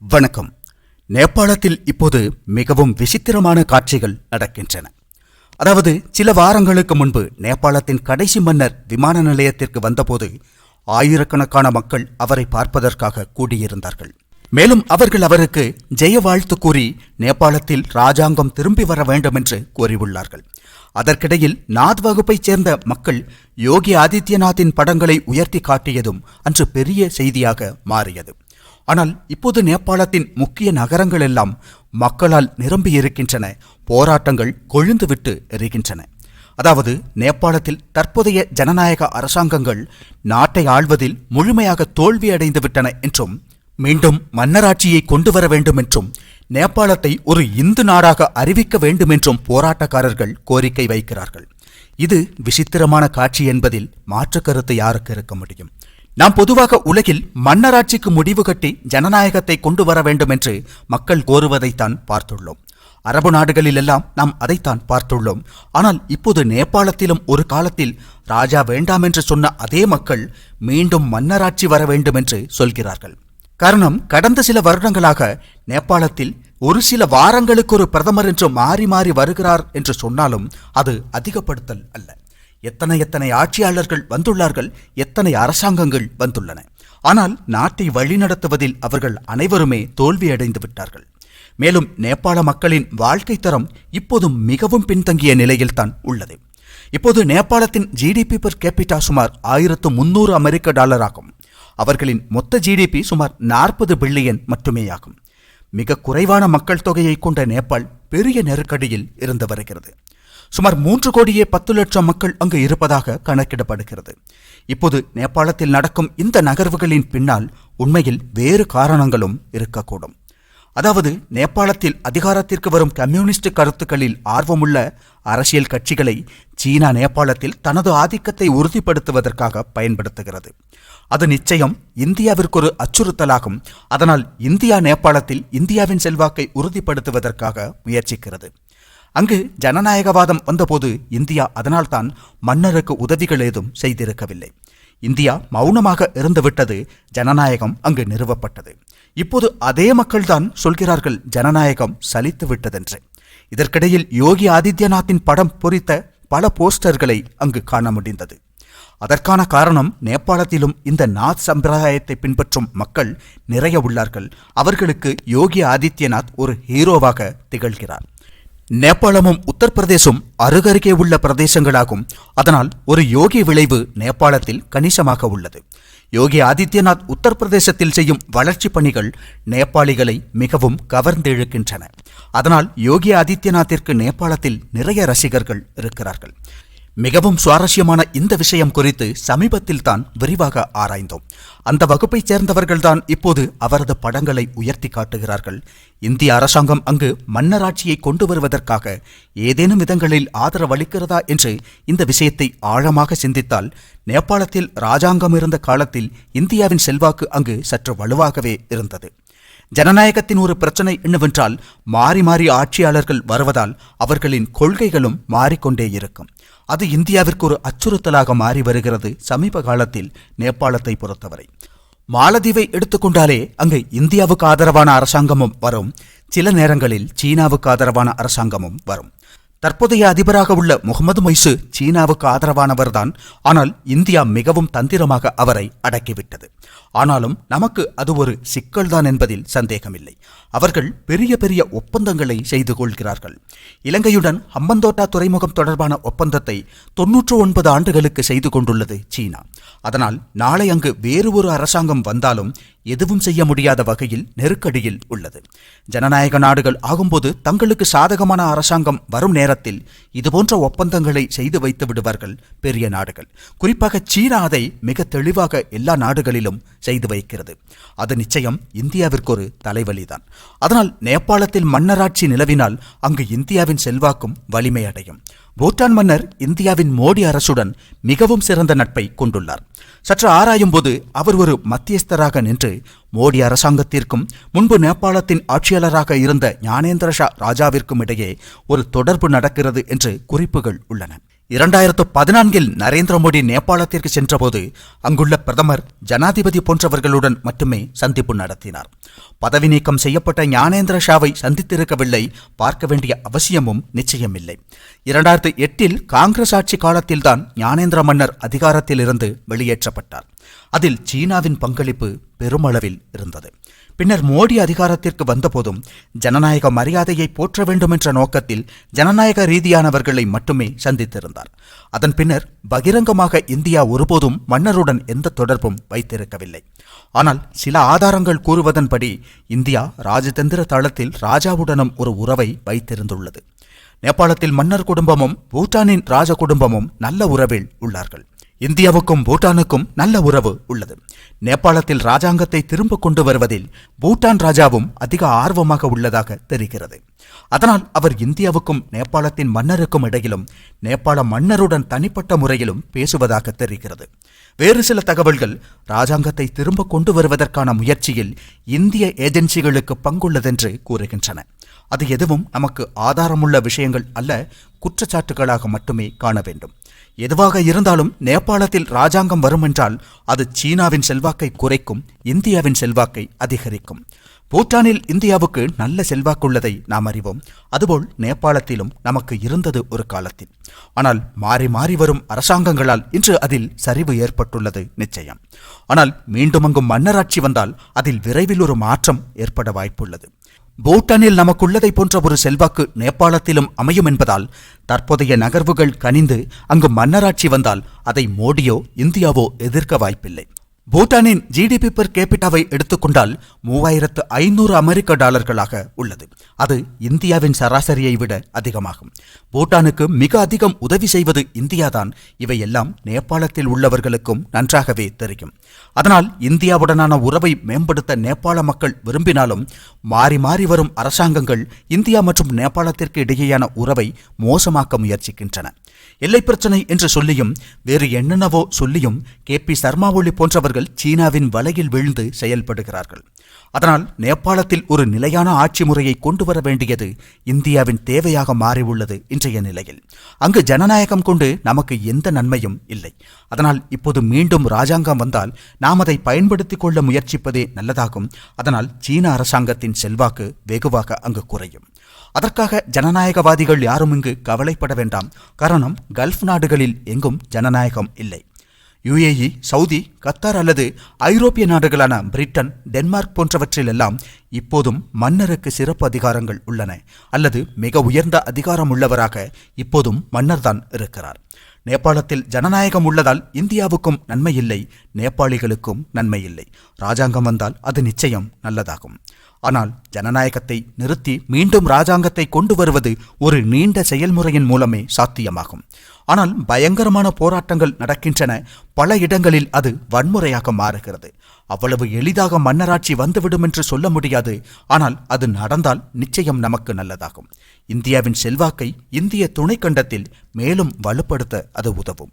வணக்கம். நேபாளத்தில் இப்போது மிகவும் விசித்திரமான காட்சிகள் நடக்கின்றன. அதாவது சில வாரங்களுக்கு முன்பு நேபாளத்தின் கடைசி மன்னர் விமான நிலையத்திற்கு வந்தபோது ஆயிரக்கணக்கான மக்கள் அவரை பார்ப்பதற்காக கூடியிருந்தார்கள். மேலும் அவர்கள் அவருக்கு ஜெய வாழ்த்து கூறி நேபாளத்தில் ராஜாங்கம் திரும்பி வர வேண்டும் என்று கூறியுள்ளார்கள். அதற்கிடையில் நாத் வகுப்பைச் சேர்ந்த மக்கள் யோகி ஆதித்யநாத்தின் படங்களை உயர்த்தி காட்டியதும் அன்று பெரிய செய்தியாக மாறியது. ஆனால் இப்போது நேபாளத்தின் முக்கிய நகரங்கள் எல்லாம் மக்களால் நிரம்பியிருக்கின்றன. போராட்டங்கள் கொழுந்துவிட்டு எரிகின்றன. அதாவது நேபாளத்தில் தற்போதைய ஜனநாயக அரசாங்கங்கள் நாட்டை ஆள்வதில் முழுமையாக தோல்வியடைந்து விட்டன என்றும் மீண்டும் மன்னராட்சியை கொண்டு வர வேண்டும் என்றும் நேபாளத்தை ஒரு இந்து நாடாக அறிவிக்க வேண்டும் என்றும் போராட்டக்காரர்கள் கோரிக்கை வைக்கிறார்கள். இது விசித்திரமான காட்சி என்பதில் மாற்று கருத்து யாருக்கு இருக்க முடியும்? நாம் பொதுவாக உலகில் மன்னராட்சிக்கு முடிவு கட்டி ஜனநாயகத்தை கொண்டு வர வேண்டும் என்று மக்கள் கோருவதைத்தான் பார்த்துள்ளோம். அரபு நாடுகளிலெல்லாம் நாம் அதைத்தான் பார்த்துள்ளோம். ஆனால் இப்போது நேபாளத்திலும் ஒரு காலத்தில் ராஜா வேண்டாம் என்று சொன்ன அதே மக்கள் மீண்டும் மன்னராட்சி வர வேண்டும் என்று சொல்கிறார்கள். காரணம் கடந்த சில வருடங்களாக நேபாளத்தில் ஒரு சில வாரங்களுக்கு ஒரு பிரதமர் என்று மாறி மாறி வருகிறார் என்று சொன்னாலும் அது அதிகப்படுத்தல் அல்ல. எத்தனை எத்தனை ஆட்சியாளர்கள் வந்துள்ளார்கள் எத்தனை அரசாங்கங்கள் வந்துள்ளன. ஆனால் நாட்டை வழிநடத்துவதில் அவர்கள் அனைவருமே தோல்வியடைந்து விட்டார்கள். மேலும் நேபாள மக்களின் வாழ்க்கை தரம் இப்போதும் மிகவும் பின்தங்கிய நிலையில்தான் உள்ளது. இப்போது நேபாளத்தின் ஜிடிபி பர் கேபிட்டா சுமார் ஆயிரத்து முன்னூறு அமெரிக்க டாலர் ஆகும். அவர்களின் மொத்த ஜிடிபி சுமார் நாற்பது பில்லியன் மட்டுமேயாகும் மிக குறைவான மக்கள் தொகையை கொண்ட நேபாள் பெரிய நெருக்கடியில் இருந்து வருகிறது. சுமார் மூன்று கோடியே பத்து லட்சம் மக்கள் அங்கு இருப்பதாக கணக்கிடப்படுகிறது. இப்போது நேபாளத்தில் நடக்கும் இந்த நகர்வுகளின் பின்னால் உண்மையில் வேறு காரணங்களும் இருக்கக்கூடும். அதாவது நேபாளத்தில் அதிகாரத்திற்கு வரும் கம்யூனிஸ்ட் கருத்துக்களில் ஆர்வமுள்ள அரசியல் கட்சிகளை சீனா நேபாளத்தில் தனது ஆதிக்கத்தை உறுதிப்படுத்துவதற்காக பயன்படுத்துகிறது. அது நிச்சயம் இந்தியாவிற்கு ஒரு அச்சுறுத்தலாகும். அதனால் இந்தியா நேபாளத்தில் இந்தியாவின் செல்வாக்கை உறுதிப்படுத்துவதற்காக முயற்சிக்கிறது. அங்கு ஜனநாயகவாதம் வந்தபோது இந்தியா அதனால்தான் மன்னருக்கு உதவிகள் ஏதும் செய்திருக்கவில்லை. இந்தியா மௌனமாக இருந்துவிட்டது ஜனநாயகம் அங்கு நிறுவப்பட்டது. இப்போது அதே மக்கள்தான் சொல்கிறார்கள் ஜனநாயகம் சலித்து விட்டதென்று. இதற்கிடையில் யோகி ஆதித்யநாத்தின் படம் பொறித்த பல போஸ்டர்களை அங்கு காண முடிந்தது. அதற்கான காரணம் நேபாளத்திலும் இந்த நாத் சம்பிரதாயத்தை பின்பற்றும் மக்கள் நிறைய உள்ளார்கள். அவர்களுக்கு யோகி ஆதித்யநாத் ஒரு ஹீரோவாக திகழ்கிறார். நேபாளமும் உத்தரப்பிரதேசம் அருகருகே உள்ள பிரதேசங்களாகும். அதனால் ஒரு யோகி விளைவு நேபாளத்தில் கணிசமாக உள்ளது. யோகி ஆதித்யநாத் உத்தரப்பிரதேசத்தில் செய்யும் வளர்ச்சி பணிகள் நேபாளிகளை மிகவும் கவர்ந்திழுக்கின்றன. அதனால் யோகி ஆதித்யநாத்திற்கு நேபாளத்தில் நிறைய ரசிகர்கள் இருக்கிறார்கள். மிகவும் சுவாரஸ்யமான இந்த விஷயம் குறித்து சமீபத்தில் தான் விரிவாக ஆராய்ந்தோம். அந்த வகுப்பைச் சேர்ந்தவர்கள்தான் இப்போது அவரது படங்களை உயர்த்தி காட்டுகிறார்கள். இந்திய அரசாங்கம் அங்கு மன்னராட்சியை கொண்டு வருவதற்காக ஏதேனும் விதங்களில் ஆதரவளிக்கிறதா என்று இந்த விஷயத்தை ஆழமாக சிந்தித்தால் நேபாளத்தில் ராஜாங்கம் இருந்த காலத்தில் இந்தியாவின் செல்வாக்கு அங்கு சற்று வலுவாகவே இருந்தது. ஜனநாயகத்தின் ஒரு பிரச்சனை என்னவென்றால் மாறி மாறி ஆட்சியாளர்கள் வருவதால் அவர்களின் கொள்கைகளும் மாறிக்கொண்டே இருக்கும். அது இந்தியாவிற்கு ஒரு அச்சுறுத்தலாக மாறி வருகிறது சமீப காலத்தில் நேபாளத்தை பொறுத்தவரை. மாலதீவை எடுத்துக்கொண்டாலே அங்கு இந்தியாவுக்கு ஆதரவான அரசாங்கமும் வரும். சில நேரங்களில் சீனாவுக்கு ஆதரவான அரசாங்கமும் வரும். தற்போதைய அதிபராக உள்ள முகமது மொய்சு சீனாவுக்கு ஆதரவானவர்தான். ஆனால் இந்தியா மிகவும் தந்திரமாக அவரை அடக்கிவிட்டது. ஆனாலும் நமக்கு அது ஒரு சிக்கல்தான் என்பதில் சந்தேகமில்லை. அவர்கள் பெரிய பெரிய ஒப்பந்தங்களை செய்து கொள்கிறார்கள். இலங்கையுடன் ஹம்பந்தோட்டா துறைமுகம் தொடர்பான ஒப்பந்தத்தை தொன்னூற்று ஒன்பது ஆண்டுகளுக்கு செய்து கொண்டுள்ளது சீனா. அதனால் நாளை அங்கு வேறு ஒரு அரசாங்கம் வந்தாலும் எதுவும் செய்ய முடியாத வகையில் நெருக்கடியில் உள்ளது. ஜனநாயக நாடுகள் ஆகும்போது தங்களுக்கு சாதகமான அரசாங்கம் வரும் நேரத்தில் இதுபோன்ற ஒப்பந்தங்களை செய்து வைத்து விடுவார்கள் பெரிய நாடுகள். குறிப்பாக சீனா அதை மிக தெளிவாக எல்லா நாடுகளிலும் செய்து வைக்கிறது. அது நிச்சயம் இந்தியாவிற்கு ஒரு தலைவலிதான். அதனால் நேபாளத்தில் மன்னராட்சி நிலவினால் அங்கு இந்தியாவின் செல்வாக்கும் வலிமை அடையும் பூட்டான் மன்னர் இந்தியாவின் மோடி அரசுடன் மிகவும் சிறந்த நட்பை கொண்டுள்ளார். சற்று ஆராயும்போது அவர் ஒரு மத்தியஸ்தராக நின்று மோடி அரசாங்கத்திற்கும் முன்பு நேபாளத்தின் ஆட்சியாளராக இருந்த ஞானேந்திர ஷா ராஜாவிற்கும் இடையே ஒரு தொடர்பு நடக்கிறது என்று குறிப்புகள் உள்ளன. இரண்டாயிரத்து பதினான்கில் நரேந்திர மோடி நேபாளத்திற்கு சென்றபோது அங்குள்ள பிரதமர் ஜனாதிபதி போன்றவர்களுடன் மட்டுமே சந்திப்பு நடத்தினார். பதவி நீக்கம் செய்யப்பட்ட ஞானேந்திர ஷாவை சந்தித்திருக்கவில்லை. பார்க்க வேண்டிய அவசியமும் நிச்சயமில்லை. இரண்டாயிரத்து எட்டில் காங்கிரஸ் ஆட்சி காலத்தில்தான் ஞானேந்திர மன்னர் அதிகாரத்திலிருந்து வெளியேற்றப்பட்டார். அதில் சீனாவின் பங்களிப்பு பெருமளவில் இருந்தது. பின்னர் மோடி அதிகாரத்திற்கு வந்தபோதும் ஜனநாயக மரியாதையை போற்ற வேண்டும் என்ற நோக்கத்தில் ஜனநாயக ரீதியானவர்களை மட்டுமே சந்தித்திருந்தார். அதன் பின்னர் பகிரங்கமாக இந்தியா ஒருபோதும் மன்னருடன் எந்த தொடர்பும் வைத்திருக்கவில்லை. ஆனால் சில ஆதாரங்கள் கூறுவதன்படி இந்தியா ராஜதந்திர தளத்தில் ராஜாவுடனும் ஒரு உறவை வைத்திருந்துள்ளது. நேபாளத்தில் மன்னர் குடும்பமும் பூட்டானின் ராஜ குடும்பமும் நல்ல உறவில் உள்ளார்கள். இந்தியாவுக்கும் பூட்டானுக்கும் நல்ல உறவு உள்ளது. நேபாளத்தில் ராஜாங்கத்தை திரும்ப கொண்டு வருவதில் பூட்டான் ராஜாவும் அதிக ஆர்வமாக உள்ளதாக தெரிகிறது. அதனால் அவர் இந்தியாவுக்கும் நேபாளத்தின் மன்னருக்கும் இடையிலும் நேபாள மன்னருடன் தனிப்பட்ட முறையிலும் பேசுவதாக தெரிகிறது. வேறு சில தகவல்கள் ராஜாங்கத்தை திரும்ப கொண்டு வருவதற்கான முயற்சியில் இந்திய ஏஜென்சிகளுக்கு பங்குள்ளதென்று கூறுகின்றன. அது எதுவும் நமக்கு ஆதாரமுள்ள விஷயங்கள் அல்ல குற்றச்சாட்டுகளாக மட்டுமே காண வேண்டும். எதுவாக இருந்தாலும் நேபாளத்தில் ராஜாங்கம் வருமென்றால் அது சீனாவின் செல்வாக்கை குறைக்கும் இந்தியாவின் செல்வாக்கை அதிகரிக்கும். பூட்டானில் இந்தியாவுக்கு நல்ல செல்வாக்குள்ளதை நாம் அறிவோம். அதுபோல் நேபாளத்திலும் நமக்கு இருந்தது ஒரு காலத்தில். ஆனால் மாறி மாறி வரும் அரசாங்கங்களால் இன்று அதில் சரிவு ஏற்பட்டுள்ளது நிச்சயம். ஆனால் மீண்டும் அங்கும் மன்னராட்சி வந்தால் அதில் விரைவில் ஒரு மாற்றம் ஏற்பட வாய்ப்புள்ளது. பூட்டானில் நமக்குள்ளதை போன்ற ஒரு செல்வாக்கு நேபாளத்திலும் அமையும் என்பதால் தற்போதைய நகர்வுகள் கனிந்து அங்கு மன்னராட்சி வந்தால் அதை மோடியோ இந்தியாவோ எதிர்க்க வாய்ப்பில்லை. பூட்டானின் ஜிடிபி பெர் கேபிட்டாவை எடுத்துக்கொண்டால் மூவாயிரத்து ஐநூறு அமெரிக்க டாலர்களாக உள்ளது. அது இந்தியாவின் சராசரியை விட அதிகமாகும். பூட்டானுக்கு மிக அதிகம் உதவி செய்வது இந்தியாதான். இவையெல்லாம் நேபாளத்தில் உள்ளவர்களுக்கும் நன்றாகவே தெரியும். அதனால் இந்தியாவுடனான உறவை மேம்படுத்த நேபாள மக்கள் விரும்பினாலும் மாறி மாறி வரும் அரசாங்கங்கள் இந்தியா மற்றும் நேபாளத்திற்கு இடையேயான உறவை மோசமாக்க முயற்சிக்கின்றன. எல்லை பிரச்சனை என்று சொல்லியும் வேறு என்னென்னவோ சொல்லியும் கே பி சர்மா ஒளி போன்றவர்கள் சீனாவின் வலையில் வீழ்ந்து செயல்படுகிறார்கள். அதனால் நேபாளத்தில் ஒரு நிலையான ஆட்சி முறையை கொண்டு வர வேண்டியது இந்தியாவின் தேவையாக மாறியுள்ளது இன்றைய நிலையில். அங்கு ஜனநாயகம் கொண்டு நமக்கு எந்த நன்மையும் இல்லை. அதனால் இப்போது மீண்டும் ராஜாங்கம் வந்தால் நாம் அதை பயன்படுத்திக் கொள்ள முயற்சிப்பதே நல்லதாகும். அதனால் சீன அரசாங்கத்தின் செல்வாக்கு வெகுவாக அங்கு குறையும். அதற்காக ஜனநாயகவாதிகள் யாரும் இங்கு கவலைப்பட வேண்டாம். காரணம் கல்ஃப் நாடுகளில் எங்கும் ஜனநாயகம் இல்லை. யுஏஇ சவுதி கத்தார் அல்லது ஐரோப்பிய நாடுகளான பிரிட்டன் டென்மார்க் போன்றவற்றிலெல்லாம் இப்போதும் மன்னருக்கு சிறப்பு அதிகாரங்கள் உள்ளன அல்லது மிக உயர்ந்த அதிகாரம் உள்ளவராக இப்போதும் மன்னர்தான் இருக்கிறார். நேபாளத்தில் ஜனநாயகம் உள்ளதால் இந்தியாவுக்கும் நன்மை இல்லை நேபாளிகளுக்கும் நன்மை இல்லை. ராஜாங்கம் வந்தால் அது நிச்சயம் நல்லதாகும். ஆனால் ஜனநாயகத்தை நிறுத்தி மீண்டும் ராஜாங்கத்தை கொண்டு வருவது ஒரு நீண்ட செயல்முறையின் மூலமே சாத்தியமாகும். ஆனால் பயங்கரமான போராட்டங்கள் நடக்கின்றன. பல இடங்களில் அது வன்முறையாக மாறுகிறது. அவ்வளவு எளிதாக மன்னராட்சி வந்துவிடும் என்று சொல்ல முடியாது. ஆனால் அது நடந்தால் நிச்சயம் நமக்கு நல்லதாகும். இந்தியாவின் செல்வாக்கை இந்திய துணைக்கண்டத்தில் மேலும் வலுப்படுத்த அது உதவும்.